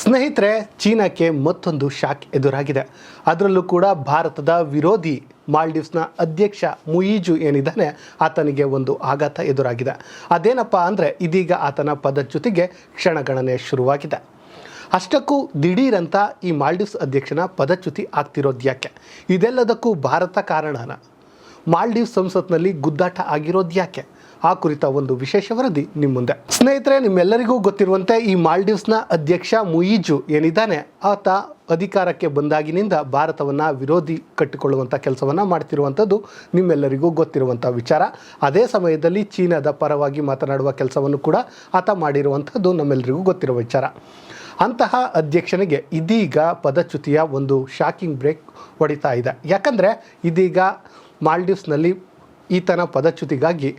ಸ್ನೇಹಿತರೆ, ಚೀನಾಕ್ಕೆ ಮತ್ತೊಂದು ಶಾಕ್ ಎದುರಾಗಿದೆ. ಅದರಲ್ಲೂ ಕೂಡ ಭಾರತದ ವಿರೋಧಿ ಮಾಲ್ಡೀವ್ಸ್ನ ಅಧ್ಯಕ್ಷ ಮುಯಿಜು ಏನಿದ್ದಾನೆ, ಆತನಿಗೆ ಒಂದು ಆಘಾತ ಎದುರಾಗಿದೆ. ಅದೇನಪ್ಪ ಅಂದರೆ, ಇದೀಗ ಆತನ ಪದಚ್ಯುತಿಗೆ ಕ್ಷಣಗಣನೆ ಶುರುವಾಗಿದೆ. ಅಷ್ಟಕ್ಕೂ ದಿಢೀರಂತ ಈ ಮಾಲ್ಡೀವ್ಸ್ ಅಧ್ಯಕ್ಷನ ಪದಚ್ಯುತಿ ಆಗ್ತಿರೋದು ಯಾಕೆ? ಇದೆಲ್ಲದಕ್ಕೂ ಭಾರತ ಕಾರಣನ. ಮಾಲ್ಡೀವ್ಸ್ ಸಂಸತ್ನಲ್ಲಿ ಗುದ್ದಾಟ ಆಗಿರೋದು ಯಾಕೆ? ಆ ಕುರಿತ ಒಂದು ವಿಶೇಷ ವರದಿ ನಿಮ್ಮ ಮುಂದೆ. ಸ್ನೇಹಿತರೆ, ನಿಮ್ಮೆಲ್ಲರಿಗೂ ಗೊತ್ತಿರುವಂತೆ ಈ ಮಾಲ್ಡೀವ್ಸ್ನ ಅಧ್ಯಕ್ಷ ಮುಯಿಜು ಏನಿದ್ದಾನೆ? ಆತ ಅಧಿಕಾರಕ್ಕೆ ಬಂದಾಗಿನಿಂದ ಭಾರತವನ್ನು ವಿರೋಧಿ ಕಟ್ಟಿಕೊಳ್ಳುವಂಥ ಕೆಲಸವನ್ನು ಮಾಡ್ತಿರುವಂಥದ್ದು ನಿಮ್ಮೆಲ್ಲರಿಗೂ ಗೊತ್ತಿರುವಂಥ ವಿಚಾರ. ಅದೇ ಸಮಯದಲ್ಲಿ ಚೀನಾದ ಪರವಾಗಿ ಮಾತನಾಡುವ ಕೆಲಸವನ್ನು ಕೂಡ ಆತ ಮಾಡಿರುವಂಥದ್ದು ನಮ್ಮೆಲ್ಲರಿಗೂ ಗೊತ್ತಿರುವ ವಿಚಾರ. ಅಂತಹ ಅಧ್ಯಕ್ಷನಿಗೆ ಇದೀಗ ಪದಚ್ಯುತಿಯ ಒಂದು ಶಾಕಿಂಗ್ ಬ್ರೇಕ್ ಹೊಡಿತಾ ಇದೆ. ಯಾಕಂದರೆ, ಇದೀಗ ಮಾಲ್ಡೀವ್ಸ್ನಲ್ಲಿ ಈತನ ಪದಚ್ಯುತಿಗಾಗಿ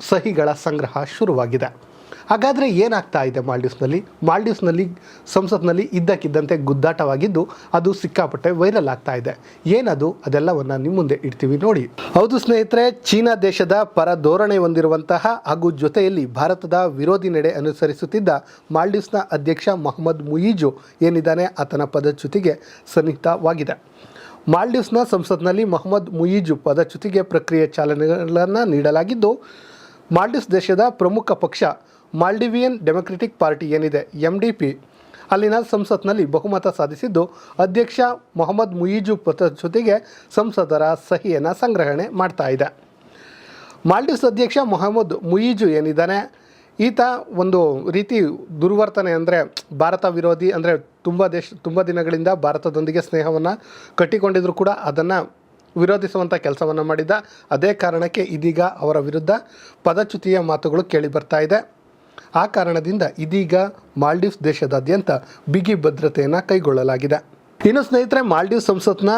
ಸಹಿಗಳ ಸಂಗ್ರಹ ಶುರುವಾಗಿದೆ. ಹಾಗಾದರೆ ಏನಾಗ್ತಾ ಇದೆ ಮಾಲ್ಡೀವ್ಸ್ನಲ್ಲಿ? ಮಾಲ್ಡೀವ್ಸ್ನಲ್ಲಿ, ಸಂಸತ್ನಲ್ಲಿ ಇದ್ದಕ್ಕಿದ್ದಂತೆ ಗುದ್ದಾಟವಾಗಿದ್ದು ಅದು ಸಿಕ್ಕಾಪಟ್ಟೆ ವೈರಲ್ ಆಗ್ತಾ ಇದೆ. ಏನದು? ಅದೆಲ್ಲವನ್ನು ನಿಮ್ಮ ಮುಂದೆ ಇಡ್ತೀವಿ ನೋಡಿ. ಹೌದು ಸ್ನೇಹಿತರೆ, ಚೀನಾ ದೇಶದ ಪರ ಧೋರಣೆ ಹೊಂದಿರುವಂತಹ ಹಾಗೂ ಜೊತೆಯಲ್ಲಿ ಭಾರತದ ವಿರೋಧಿ ನಡೆ ಅನುಸರಿಸುತ್ತಿದ್ದ ಮಾಲ್ಡೀವ್ಸ್ನ ಅಧ್ಯಕ್ಷ ಮೊಹಮ್ಮದ್ ಮುಯಿಜು ಏನಿದ್ದಾನೆ ಆತನ ಪದಚ್ಯುತಿಗೆ ಸನ್ನಿಹಿತವಾಗಿದೆ. ಮಾಲ್ಡೀವ್ಸ್ನ ಸಂಸತ್ನಲ್ಲಿ ಮೊಹಮ್ಮದ್ ಮುಯಿಜು ಪದಚ್ಯುತಿಗೆ ಪ್ರಕ್ರಿಯೆ ಚಾಲನೆಗಳನ್ನು ನೀಡಲಾಗಿದ್ದು ಮಾಲ್ಡೀವ್ಸ್ ದೇಶದ ಪ್ರಮುಖ ಪಕ್ಷ ಮಾಲ್ಡಿವಿಯನ್ ಡೆಮೊಕ್ರೆಟಿಕ್ ಪಾರ್ಟಿ ಏನಿದೆ ಎಂ ಡಿ ಪಿ ಅಲ್ಲಿನ ಸಂಸತ್ನಲ್ಲಿ ಬಹುಮತ ಸಾಧಿಸಿದ್ದು ಅಧ್ಯಕ್ಷ ಮೊಹಮ್ಮದ್ ಮುಯಿಜು ಜೊತೆಗೆ ಸಂಸದರ ಸಹಿಯನ್ನು ಸಂಗ್ರಹಣೆ ಮಾಡ್ತಾ ಇದೆ. ಮಾಲ್ಡೀವ್ಸ್ ಅಧ್ಯಕ್ಷ ಮೊಹಮ್ಮದ್ ಮುಯಿಜು ಏನಿದ್ದಾನೆ, ಈತ ಒಂದು ರೀತಿ ದುರ್ವರ್ತನೆ ಅಂದರೆ ಭಾರತ ವಿರೋಧಿ ಅಂದರೆ ತುಂಬ ದೇಶ, ತುಂಬ ದಿನಗಳಿಂದ ಭಾರತದೊಂದಿಗೆ ಸ್ನೇಹವನ್ನು ಕಟ್ಟಿಕೊಂಡಿದ್ರು ಕೂಡ ಅದನ್ನು ವಿರೋಧಿಸುವಂಥ ಕೆಲಸವನ್ನು ಮಾಡಿದ್ದ ಅದೇ ಕಾರಣಕ್ಕೆ ಇದೀಗ ಅವರ ವಿರುದ್ಧ ಪದಚ್ಯುತಿಯ ಮಾತುಗಳು ಕೇಳಿ ಬರ್ತಾ ಇದೆ. ಆ ಕಾರಣದಿಂದ ಇದೀಗ ಮಾಲ್ಡೀವ್ಸ್ ದೇಶದಾದ್ಯಂತ ಬಿಗಿ ಭದ್ರತೆಯನ್ನು ಕೈಗೊಳ್ಳಲಾಗಿದೆ. ಇನ್ನು ಸ್ನೇಹಿತರೆ, ಮಾಲ್ಡೀವ್ಸ್ ಸಂಸತ್ನ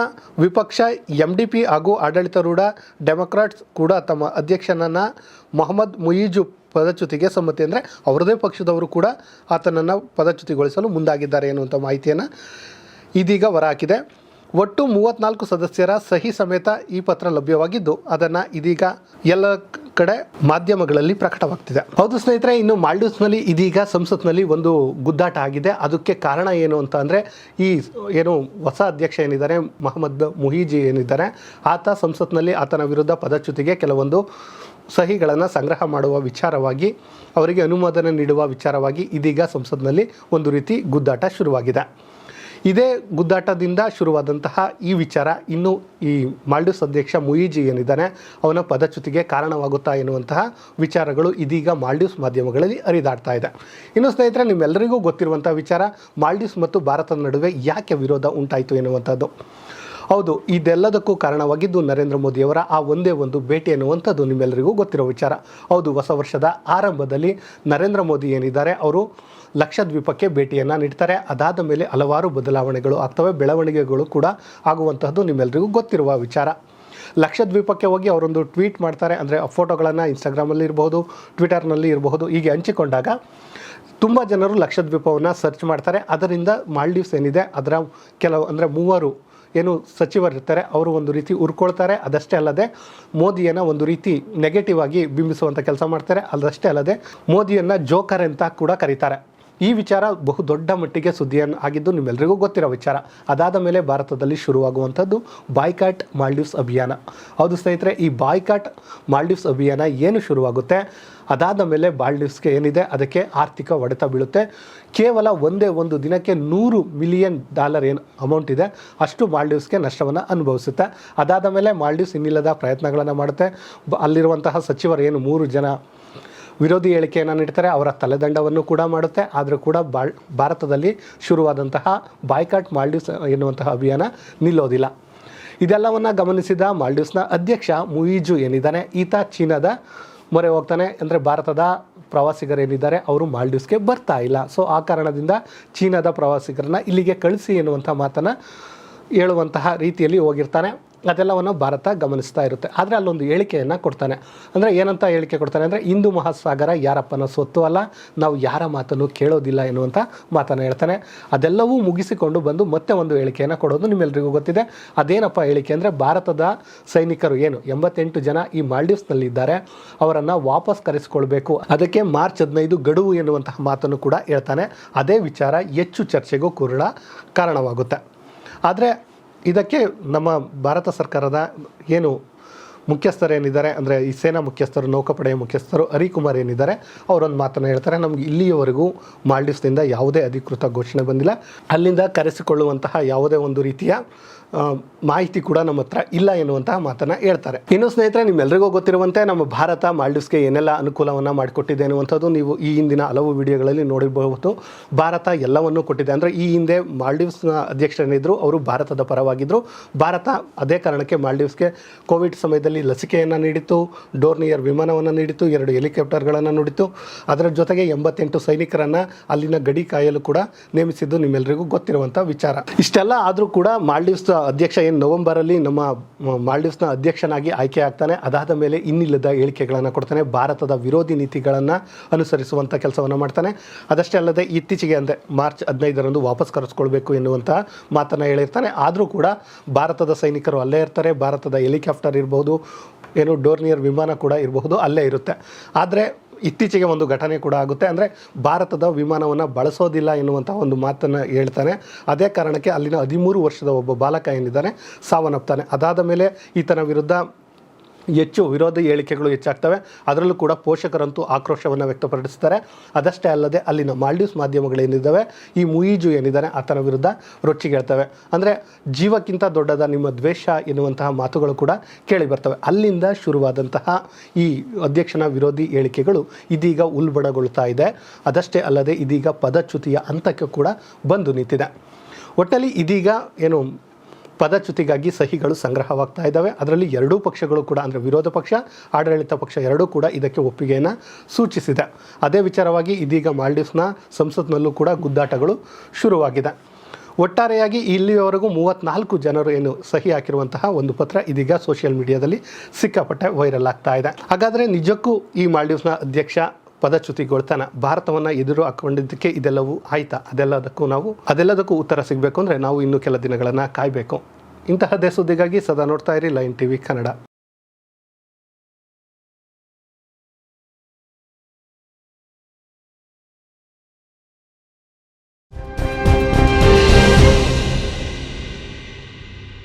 ವಿಪಕ್ಷ ಎಂ ಡಿ ಪಿ ಹಾಗೂ ಆಡಳಿತಾರೂಢ ಡೆಮೊಕ್ರಾಟ್ಸ್ ಕೂಡ ತಮ್ಮ ಅಧ್ಯಕ್ಷನನ್ನು ಮೊಹಮ್ಮದ್ ಮುಯೀಜು ಪದಚ್ಯುತಿಗೆ ಸಮ್ಮತಿ ಅಂದರೆ ಅವರದೇ ಪಕ್ಷದವರು ಕೂಡ ಆತನನ್ನು ಪದಚ್ಯುತಿಗೊಳಿಸಲು ಮುಂದಾಗಿದ್ದಾರೆ ಎನ್ನುವಂಥ ಮಾಹಿತಿಯನ್ನು ಇದೀಗ ಹೊರಹಾಕಿದೆ ಒಟ್ಟು ಮೂವತ್ನಾಲ್ಕು ಸದಸ್ಯರ ಸಹಿ ಸಮೇತ ಈ ಪತ್ರ ಲಭ್ಯವಾಗಿದ್ದು, ಅದನ್ನು ಇದೀಗ ಎಲ್ಲ ಕಡೆ ಮಾಧ್ಯಮಗಳಲ್ಲಿ ಪ್ರಕಟವಾಗ್ತಿದೆ. ಹೌದು ಸ್ನೇಹಿತರೆ, ಇನ್ನು ಮಾಲ್ಡೀವ್ಸ್ನಲ್ಲಿ ಇದೀಗ ಸಂಸತ್ನಲ್ಲಿ ಒಂದು ಗುದ್ದಾಟ ಆಗಿದೆ. ಅದಕ್ಕೆ ಕಾರಣ ಏನು ಅಂತ ಅಂದರೆ, ಈ ಏನು ಹೊಸ ಅಧ್ಯಕ್ಷ ಏನಿದ್ದಾರೆ, ಮೊಹಮ್ಮದ್ ಮುಹೀಜಿ ಏನಿದ್ದಾರೆ, ಆತ ಸಂಸತ್ನಲ್ಲಿ ಆತನ ವಿರುದ್ಧ ಪದಚ್ಯುತಿಗೆ ಕೆಲವೊಂದು ಸಹಿಗಳನ್ನು ಸಂಗ್ರಹ ಮಾಡುವ ವಿಚಾರವಾಗಿ, ಅವರಿಗೆ ಅನುಮೋದನೆ ನೀಡುವ ವಿಚಾರವಾಗಿ ಇದೀಗ ಸಂಸತ್ನಲ್ಲಿ ಒಂದು ರೀತಿ ಗುದ್ದಾಟ ಶುರುವಾಗಿದೆ. ಇದೇ ಗುದ್ದಾಟದಿಂದ ಶುರುವಾದಂತಹ ಈ ವಿಚಾರ ಇನ್ನು ಈ ಮಾಲ್ಡೀವ್ಸ್ ಅಧ್ಯಕ್ಷ ಮುಯಿಜಿ ಏನಿದ್ದಾನೆ, ಅವನ ಪದಚ್ಯುತಿಗೆ ಕಾರಣವಾಗುತ್ತಾ ಎನ್ನುವಂತಹ ವಿಚಾರಗಳು ಇದೀಗ ಮಾಲ್ಡೀವ್ಸ್ ಮಾಧ್ಯಮಗಳಲ್ಲಿ ಹರಿದಾಡ್ತಾ ಇದೆ. ಇನ್ನು ಸ್ನೇಹಿತರೆ, ನಿಮ್ಮೆಲ್ಲರಿಗೂ ಗೊತ್ತಿರುವಂಥ ವಿಚಾರ ಮಾಲ್ಡೀವ್ಸ್ ಮತ್ತು ಭಾರತದ ನಡುವೆ ಯಾಕೆ ವಿರೋಧ ಉಂಟಾಯಿತು ಎನ್ನುವಂಥದ್ದು. ಹೌದು, ಇದೆಲ್ಲದಕ್ಕೂ ಕಾರಣವಾಗಿದ್ದು ನರೇಂದ್ರ ಮೋದಿಯವರ ಆ ಒಂದೇ ಒಂದು ಭೇಟಿ ಎನ್ನುವಂಥದ್ದು ನಿಮ್ಮೆಲ್ಲರಿಗೂ ಗೊತ್ತಿರೋ ವಿಚಾರ. ಹೌದು, ಹೊಸ ವರ್ಷದ ಆರಂಭದಲ್ಲಿ ನರೇಂದ್ರ ಮೋದಿ ಏನಿದ್ದಾರೆ, ಅವರು ಲಕ್ಷದ್ವೀಪಕ್ಕೆ ಭೇಟಿಯನ್ನು ನೀಡ್ತಾರೆ. ಅದಾದ ಮೇಲೆ ಹಲವಾರು ಬದಲಾವಣೆಗಳು ಆಗ್ತವೆ, ಬೆಳವಣಿಗೆಗಳು ಕೂಡ ಆಗುವಂತಹದ್ದು ನಿಮ್ಮೆಲ್ಲರಿಗೂ ಗೊತ್ತಿರುವ ವಿಚಾರ. ಲಕ್ಷದ್ವೀಪಕ್ಕೆ ಹೋಗಿ ಅವರೊಂದು ಟ್ವೀಟ್ ಮಾಡ್ತಾರೆ, ಅಂದರೆ ಫೋಟೋಗಳನ್ನು ಇನ್ಸ್ಟಾಗ್ರಾಮಲ್ಲಿ ಇರಬಹುದು, ಟ್ವಿಟರ್ನಲ್ಲಿ ಇರಬಹುದು, ಹೀಗೆ ಹಂಚಿಕೊಂಡಾಗ ತುಂಬ ಜನರು ಲಕ್ಷದ್ವೀಪವನ್ನು ಸರ್ಚ್ ಮಾಡ್ತಾರೆ. ಅದರಿಂದ ಮಾಲ್ಡೀವ್ಸ್ ಏನಿದೆ, ಅದರ ಕೆಲವು, ಅಂದರೆ ಮೂವರು ಏನು ಸಚಿವರಿರ್ತಾರೆ ಅವರು ಒಂದು ರೀತಿ ಉರ್ಕೊಳ್ತಾರೆ. ಅದಷ್ಟೇ ಅಲ್ಲದೆ ಮೋದಿಯನ್ನು ಒಂದು ರೀತಿ ನೆಗೆಟಿವ್ ಆಗಿ ಬಿಂಬಿಸುವಂಥ ಕೆಲಸ ಮಾಡ್ತಾರೆ. ಅದಷ್ಟೇ ಅಲ್ಲದೆ ಮೋದಿಯನ್ನು ಜೋಕರ್ ಅಂತ ಕೂಡ ಕರೀತಾರೆ. ಈ ವಿಚಾರ ಬಹು ದೊಡ್ಡ ಮಟ್ಟಿಗೆ ಸುದ್ದಿಯನ್ನು ಆಗಿದ್ದು ನಿಮ್ಮೆಲ್ಲರಿಗೂ ಗೊತ್ತಿರೋ ವಿಚಾರ. ಅದಾದ ಮೇಲೆ ಭಾರತದಲ್ಲಿ ಶುರುವಾಗುವಂಥದ್ದು ಬಾಯ್ಕಾಟ್ ಮಾಲ್ಡೀವ್ಸ್ ಅಭಿಯಾನ. ಹೌದು ಸ್ನೇಹಿತರೆ, ಈ ಬಾಯ್ಕಾಟ್ ಮಾಲ್ಡೀವ್ಸ್ ಅಭಿಯಾನ ಏನು ಶುರುವಾಗುತ್ತೆ? ಅದಾದ ಮೇಲೆ ಬಾಲ್ಡಿವ್ಸ್ಗೆ ಏನಿದೆ, ಅದಕ್ಕೆ ಆರ್ಥಿಕ ಹೊಡೆತ ಬೀಳುತ್ತೆ. ಕೇವಲ ಒಂದೇ ಒಂದು ದಿನಕ್ಕೆ ನೂರು ಮಿಲಿಯನ್ ಡಾಲರ್ ಏನು ಅಮೌಂಟ್ ಇದೆ, ಅಷ್ಟು ಮಾಲ್ಡೀವ್ಸ್ಗೆ ನಷ್ಟವನ್ನು ಅನುಭವಿಸುತ್ತೆ. ಅದಾದ ಮೇಲೆ ಮಾಲ್ಡೀವ್ಸ್ ಇನ್ನಿಲ್ಲದ ಪ್ರಯತ್ನಗಳನ್ನು ಮಾಡುತ್ತೆ. ಅಲ್ಲಿರುವಂತಹ ಸಚಿವರು ಏನು ಮೂರು ಜನ ವಿರೋಧಿ ಹೇಳಿಕೆಯನ್ನು ನೀಡ್ತಾರೆ, ಅವರ ತಲೆದಂಡವನ್ನು ಕೂಡ ಮಾಡುತ್ತೆ. ಆದರೂ ಕೂಡ ಬಾಳ್, ಭಾರತದಲ್ಲಿ ಶುರುವಾದಂತಹ ಬಾಯ್ಕಾಟ್ ಮಾಲ್ಡೀವ್ಸ್ ಎನ್ನುವಂತಹ ಅಭಿಯಾನ ನಿಲ್ಲೋದಿಲ್ಲ. ಇದೆಲ್ಲವನ್ನು ಗಮನಿಸಿದ ಮಾಲ್ಡೀವ್ಸ್ನ ಅಧ್ಯಕ್ಷ ಮುಯಿಜು ಏನಿದ್ದಾನೆ, ಈತ ಚೀನಾದ ಮೊರೆ ಹೋಗ್ತಾನೆ ಅಂದರೆ ಭಾರತದ ಪ್ರವಾಸಿಗರೇನಿದ್ದಾರೆ ಅವರು ಮಾಲ್ಡೀವ್ಸ್ಗೆ ಬರ್ತಾ ಇಲ್ಲ. ಸೊ ಆ ಕಾರಣದಿಂದ ಚೀನಾದ ಪ್ರವಾಸಿಗರನ್ನ ಇಲ್ಲಿಗೆ ಕಳಿಸಿ ಎನ್ನುವಂಥ ಮಾತನ್ನು ಹೇಳುವಂತಹ ರೀತಿಯಲ್ಲಿ ಹೋಗಿರ್ತಾನೆ. ಅದೆಲ್ಲವನ್ನು ಭಾರತ ಗಮನಿಸ್ತಾ ಇರುತ್ತೆ. ಆದರೆ ಅಲ್ಲೊಂದು ಹೇಳಿಕೆಯನ್ನು ಕೊಡ್ತಾನೆ. ಅಂದರೆ ಏನಂತ ಹೇಳಿಕೆ ಕೊಡ್ತಾನೆ? ಅಂದರೆ ಹಿಂದೂ ಮಹಾಸಾಗರ ಯಾರಪ್ಪನ ಸೊತ್ತು ಅಲ್ಲ, ನಾವು ಯಾರ ಮಾತನ್ನು ಕೇಳೋದಿಲ್ಲ ಎನ್ನುವಂಥ ಮಾತನ್ನು ಹೇಳ್ತಾನೆ. ಅದೆಲ್ಲವೂ ಮುಗಿಸಿಕೊಂಡು ಬಂದು ಮತ್ತೆ ಒಂದು ಹೇಳಿಕೆಯನ್ನು ಕೊಡೋದು ನಿಮ್ಮೆಲ್ಲರಿಗೂ ಗೊತ್ತಿದೆ. ಅದೇನಪ್ಪ ಹೇಳಿಕೆ ಅಂದರೆ ಭಾರತದ ಸೈನಿಕರು ಏನು, ಎಂಬತ್ತೆಂಟು ಜನ ಈ ಮಾಲ್ಡೀವ್ಸ್ನಲ್ಲಿದ್ದಾರೆ. ಅವರನ್ನು ವಾಪಸ್ ಕರೆಸಿಕೊಳ್ಬೇಕು. ಅದಕ್ಕೆ ಮಾರ್ಚ್ ಹದಿನೈದು ಗಡುವು ಎನ್ನುವಂತಹ ಮಾತನ್ನು ಕೂಡ ಹೇಳ್ತಾನೆ. ಅದೇ ವಿಚಾರ ಹೆಚ್ಚು ಚರ್ಚೆಗೂ ಕುರುಳ ಕಾರಣವಾಗುತ್ತೆ. ಆದರೆ ಇದಕ್ಕೆ ನಮ್ಮ ಭಾರತ ಸರ್ಕಾರದ ಏನು ಮುಖ್ಯಸ್ಥರು ಏನಿದ್ದಾರೆ ಅಂದರೆ ಈ ಸೇನಾ ಮುಖ್ಯಸ್ಥರು, ನೌಕಾಪಡೆಯ ಮುಖ್ಯಸ್ಥರು, ಹರಿಕುಮಾರ್ ಏನಿದ್ದಾರೆ, ಅವರೊಂದು ಮಾತನ್ನು ಹೇಳ್ತಾರೆ. ನಮ್ಗೆ ಇಲ್ಲಿಯವರೆಗೂ ಮಾಲ್ಡೀವ್ಸ್ನಿಂದ ಯಾವುದೇ ಅಧಿಕೃತ ಘೋಷಣೆ ಬಂದಿಲ್ಲ. ಅಲ್ಲಿಂದ ಕರೆಸಿಕೊಳ್ಳುವಂತಹ ಯಾವುದೇ ಒಂದು ರೀತಿಯ ಮಾಹಿತಿ ಕೂಡ ನಮ್ಮ ಹತ್ರ ಇಲ್ಲ ಎನ್ನುವಂತಹ ಮಾತನ್ನು ಹೇಳ್ತಾರೆ. ಇನ್ನು ಸ್ನೇಹಿತರೆ ನಿಮ್ಮೆಲ್ಲರಿಗೂ ಗೊತ್ತಿರುವಂತೆ ನಮ್ಮ ಭಾರತ ಮಾಲ್ಡೀವ್ಸ್ಗೆ ಏನೆಲ್ಲ ಅನುಕೂಲವನ್ನು ಮಾಡಿಕೊಟ್ಟಿದೆ ಅನ್ನುವಂಥದ್ದು ನೀವು ಈ ಹಿಂದಿನ ಹಲವು ವಿಡಿಯೋಗಳಲ್ಲಿ ನೋಡಿರಬಹುದು. ಭಾರತ ಎಲ್ಲವನ್ನೂ ಕೊಟ್ಟಿದೆ. ಅಂದರೆ ಈ ಹಿಂದೆ ಮಾಲ್ಡೀವ್ಸ್ನ ಅಧ್ಯಕ್ಷರೇನಿದ್ರು, ಅವರು ಭಾರತದ ಪರವಾಗಿದ್ದರು ಭಾರತ ಅದೇ ಕಾರಣಕ್ಕೆ ಮಾಲ್ಡೀವ್ಸ್ಗೆ ಕೋವಿಡ್ ಸಮಯದಲ್ಲಿ ಲಸಿಕೆಯನ್ನು ನೀಡಿತು ಡೋರ್ನಿಯರ್ ವಿಮಾನವನ್ನು ನೀಡಿತು ಎರಡು ಹೆಲಿಕಾಪ್ಟರ್ಗಳನ್ನು ನೋಡಿತು ಅದರ ಜೊತೆಗೆ ಎಂಬತ್ತೆಂಟು ಸೈನಿಕರನ್ನು ಅಲ್ಲಿನ ಗಡಿ ಕಾಯಲು ಕೂಡ ನೇಮಿಸಿದ್ದು ನಿಮ್ಮೆಲ್ಲರಿಗೂ ಗೊತ್ತಿರುವಂಥ ವಿಚಾರ. ಇಷ್ಟೆಲ್ಲ ಆದರೂ ಕೂಡ ಮಾಲ್ಡೀವ್ಸ್ ಅಧ್ಯಕ್ಷ ಏನು ನವೆಂಬರಲ್ಲಿ ನಮ್ಮ ಮಾಲ್ಡೀವ್ಸ್ನ ಅಧ್ಯಕ್ಷನಾಗಿ ಆಯ್ಕೆ ಆಗ್ತಾನೆ. ಅದಾದ ಮೇಲೆ ಇನ್ನಿಲ್ಲದ ಹೇಳಿಕೆಗಳನ್ನು ಕೊಡ್ತಾನೆ. ಭಾರತದ ವಿರೋಧಿ ನೀತಿಗಳನ್ನು ಅನುಸರಿಸುವಂಥ ಕೆಲಸವನ್ನು ಮಾಡ್ತಾನೆ. ಅದಷ್ಟೇ ಅಲ್ಲದೆ ಇತ್ತೀಚೆಗೆ ಅಂದರೆ ಮಾರ್ಚ್ ಹದಿನೈದರಂದು ವಾಪಸ್ ಕರೆಸ್ಕೊಳ್ಬೇಕು ಎನ್ನುವಂಥ ಮಾತನ್ನು ಹೇಳಿರ್ತಾನೆ. ಆದರೂ ಕೂಡ ಭಾರತದ ಸೈನಿಕರು ಅಲ್ಲೇ ಇರ್ತಾರೆ. ಭಾರತದ ಹೆಲಿಕಾಪ್ಟರ್ ಇರ್ಬೋದು ಏನು ಡೋರ್ನಿಯರ್ ವಿಮಾನ ಕೂಡ ಇರಬಹುದು, ಅಲ್ಲೇ ಇರುತ್ತೆ. ಆದರೆ ಇತ್ತೀಚೆಗೆ ಒಂದು ಘಟನೆ ಕೂಡ ಆಗುತ್ತೆ. ಅಂದರೆ ಭಾರತದ ವಿಮಾನವನ್ನು ಬಳಸೋದಿಲ್ಲ ಎನ್ನುವಂಥ ಒಂದು ಮಾತನ್ನು ಹೇಳ್ತಾನೆ. ಅದೇ ಕಾರಣಕ್ಕೆ ಅಲ್ಲಿನ ಹದಿಮೂರು ವರ್ಷದ ಒಬ್ಬ ಬಾಲಕ ಏನಿದ್ದಾನೆ, ಸಾವನ್ನಪ್ತಾನೆ. ಅದಾದ ಮೇಲೆ ಈತನ ವಿರುದ್ಧ ಹೆಚ್ಚು ವಿರೋಧಿ ಹೇಳಿಕೆಗಳು ಹೆಚ್ಚಾಗ್ತವೆ. ಅದರಲ್ಲೂ ಕೂಡ ಪೋಷಕರಂತೂ ಆಕ್ರೋಶವನ್ನು ವ್ಯಕ್ತಪಡಿಸ್ತಾರೆ. ಅದಷ್ಟೇ ಅಲ್ಲದೆ ಅಲ್ಲಿನ ಮಾಲ್ಡೀವ್ಸ್ ಮಾಧ್ಯಮಗಳೇನಿದ್ದಾವೆ ಈ ಮುಯಿಜು ಏನಿದ್ದಾನೆ ಆತನ ವಿರುದ್ಧ ರೊಚ್ಚಿಗೇಳ್ತವೆ ಅಂದರೆ ಜೀವಕ್ಕಿಂತ ದೊಡ್ಡದ ನಿಮ್ಮ ದ್ವೇಷ ಎನ್ನುವಂತಹ ಮಾತುಗಳು ಕೂಡ ಕೇಳಿ ಬರ್ತವೆ. ಅಲ್ಲಿಂದ ಶುರುವಾದಂತಹ ಈ ಅಧ್ಯಕ್ಷನ ವಿರೋಧಿ ಹೇಳಿಕೆಗಳು ಇದೀಗ ಉಲ್ಬಣಗೊಳ್ತಾ ಇದೆ. ಅದಷ್ಟೇ ಅಲ್ಲದೆ ಇದೀಗ ಪದಚ್ಯುತಿಯ ಹಂತಕ್ಕೆ ಕೂಡ ಬಂದು ನಿಂತಿದೆ. ಒಟ್ಟಲ್ಲಿ ಇದೀಗ ಏನು ಪದಚ್ಯುತಿಗಾಗಿ ಸಹಿಗಳು ಸಂಗ್ರಹವಾಗ್ತಾ ಇದ್ದಾವೆ. ಅದರಲ್ಲಿ ಎರಡೂ ಪಕ್ಷಗಳು ಕೂಡ, ಅಂದರೆ ವಿರೋಧ ಪಕ್ಷ, ಆಡಳಿತ ಪಕ್ಷ ಎರಡೂ ಕೂಡ ಇದಕ್ಕೆ ಒಪ್ಪಿಗೆಯನ್ನು ಸೂಚಿಸಿದೆ. ಅದೇ ವಿಚಾರವಾಗಿ ಇದೀಗ ಮಾಲ್ಡೀವ್ಸ್ನ ಸಂಸತ್ನಲ್ಲೂ ಕೂಡ ಗುದ್ದಾಟಗಳು ಶುರುವಾಗಿದೆ. ಒಟ್ಟಾರೆಯಾಗಿ ಇಲ್ಲಿಯವರೆಗೂ ಮೂವತ್ತ್ನಾಲ್ಕು ಜನರು ಏನು ಸಹಿ ಹಾಕಿರುವಂತಹ ಒಂದು ಪತ್ರ ಇದೀಗ ಸೋಷಿಯಲ್ ಮೀಡಿಯಾದಲ್ಲಿ ಸಿಕ್ಕಾಪಟ್ಟೆ ವೈರಲ್ ಆಗ್ತಾ ಇದೆ. ಹಾಗಾದರೆ ನಿಜಕ್ಕೂ ಈ ಮಾಲ್ಡೀವ್ಸ್ನ ಅಧ್ಯಕ್ಷ ಪದಚ್ಯುತಿಗೊಳ್ತಾನ, ಭಾರತವನ್ನು ಎದುರು ಹಾಕೊಂಡಿದ್ದಕ್ಕೆ ಇದೆಲ್ಲವೂ ಆಯ್ತಾ? ಅದೆಲ್ಲದಕ್ಕೂ ನಾವು, ಅದೆಲ್ಲದಕ್ಕೂ ಉತ್ತರ ಸಿಗಬೇಕು ಅಂದರೆ ನಾವು ಇನ್ನೂ ಕೆಲ ದಿನಗಳನ್ನು ಕಾಯಬೇಕು. ಇಂತಹದ್ದೇ ಸುದ್ದಿಗಾಗಿ ಸದಾ ನೋಡ್ತಾ ಇರಿ ಲೈನ್ ಟಿವಿ ಕನ್ನಡ.